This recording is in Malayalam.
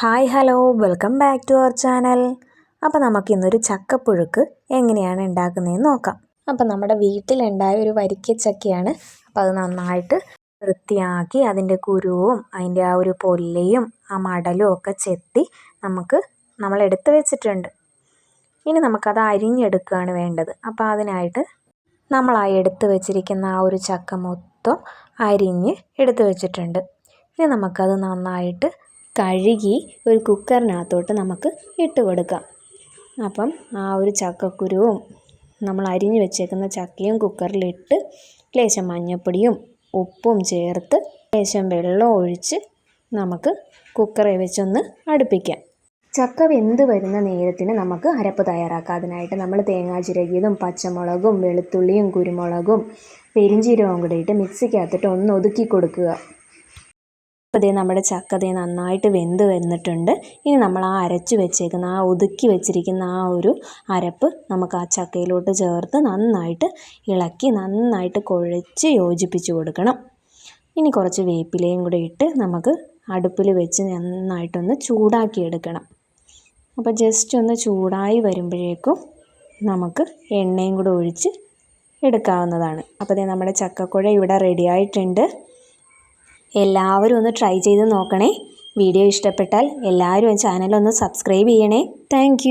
Hi hello. Welcome back to our channel. അപ്പോൾ നമുക്ക് ഇന്നൊരു ചക്കപ്പുഴുക്ക് എങ്ങനെയാണ് ഉണ്ടാക്കുന്നതെന്ന് നോക്കാം. അപ്പോൾ നമ്മുടെ വീട്ടിലുണ്ടായ ഒരു വരിക്ക ചക്കയാണ് അപ്പോൾ അത് നന്നായിട്ട് വൃത്തിയാക്കി അതിന്റെ കുരുവും അതിന്റെ ആ ഒരു പൊല്ലയും ആ മടലും ഒക്കെ ചെത്തി നമുക്ക് നമ്മൾ എടുത്തു വെച്ചിട്ടുണ്ട്. ഇനി നമുക്കത് അരിഞ്ഞെടുക്കുകയാണ് വേണ്ടത്. അപ്പോൾ അതിനായിട്ട് നമ്മൾ ആ എടുത്ത് വെച്ചിരിക്കുന്ന ആ ഒരു ചക്ക മൊത്തം അരിഞ്ഞ് എടുത്തു വെച്ചിട്ടുണ്ട്. ഇനി നമുക്കത് നന്നായിട്ട് കഴുകി ഒരു കുക്കറിനകത്തോട്ട് നമുക്ക് ഇട്ട് കൊടുക്കാം. അപ്പം ആ ഒരു ചക്കക്കുരുവും നമ്മൾ അരിഞ്ഞു വെച്ചേക്കുന്ന ചക്കയും കുക്കറിലിട്ട് ലേശം മഞ്ഞൾപ്പൊടിയും ഉപ്പും ചേർത്ത് ലേശം വെള്ളം ഒഴിച്ച് നമുക്ക് കുക്കറിൽ വെച്ചൊന്ന് അടുപ്പിക്കാം. ചക്ക വെന്ത് വരുന്ന നേരത്തിന് നമുക്ക് അരപ്പ് തയ്യാറാക്കാം. അതിനായിട്ട് നമ്മൾ തേങ്ങാ ചിരകിയതും പച്ചമുളകും വെളുത്തുള്ളിയും കുരുമുളകും പെരിഞ്ചീരകവും കൂടെ ഇട്ട് മിക്സിക്കകത്തിട്ട് ഒന്ന് ഒതുക്കി കൊടുക്കുക. അപ്പോൾ ഇതേ നമ്മുടെ ചക്ക ദേ നന്നായിട്ട് വെന്ത് വന്നിട്ടുണ്ട്. ഇനി നമ്മൾ ആ അരച്ച് വെച്ചേക്കുന്ന ആ ഒതുക്കി വെച്ചിരിക്കുന്ന ആ ഒരു അരപ്പ് നമുക്ക് ആ ചക്കയിലോട്ട് ചേർത്ത് നന്നായിട്ട് ഇളക്കി നന്നായിട്ട് കുഴച്ച് യോജിപ്പിച്ച് കൊടുക്കണം. ഇനി കുറച്ച് വേപ്പിലയും കൂടെ ഇട്ട് നമുക്ക് അടുപ്പിൽ വെച്ച് നന്നായിട്ടൊന്ന് ചൂടാക്കിയെടുക്കണം അപ്പോൾ ജസ്റ്റ് ഒന്ന് ചൂടായി വരുമ്പോഴേക്കും നമുക്ക് എണ്ണയും കൂടെ ഒഴിച്ച് എടുക്കാവുന്നതാണ്. അപ്പോൾ നമ്മുടെ ചക്കക്കുഴ ഇവിടെ റെഡി ആയിട്ടുണ്ട്. എല്ലാവരും ഒന്ന് ട്രൈ ചെയ്ത് നോക്കണേ. വീഡിയോ ഇഷ്ടപ്പെട്ടാൽ എല്ലാവരും ചാനൽ ഒന്ന് സബ്സ്ക്രൈബ് ചെയ്യണേ. താങ്ക്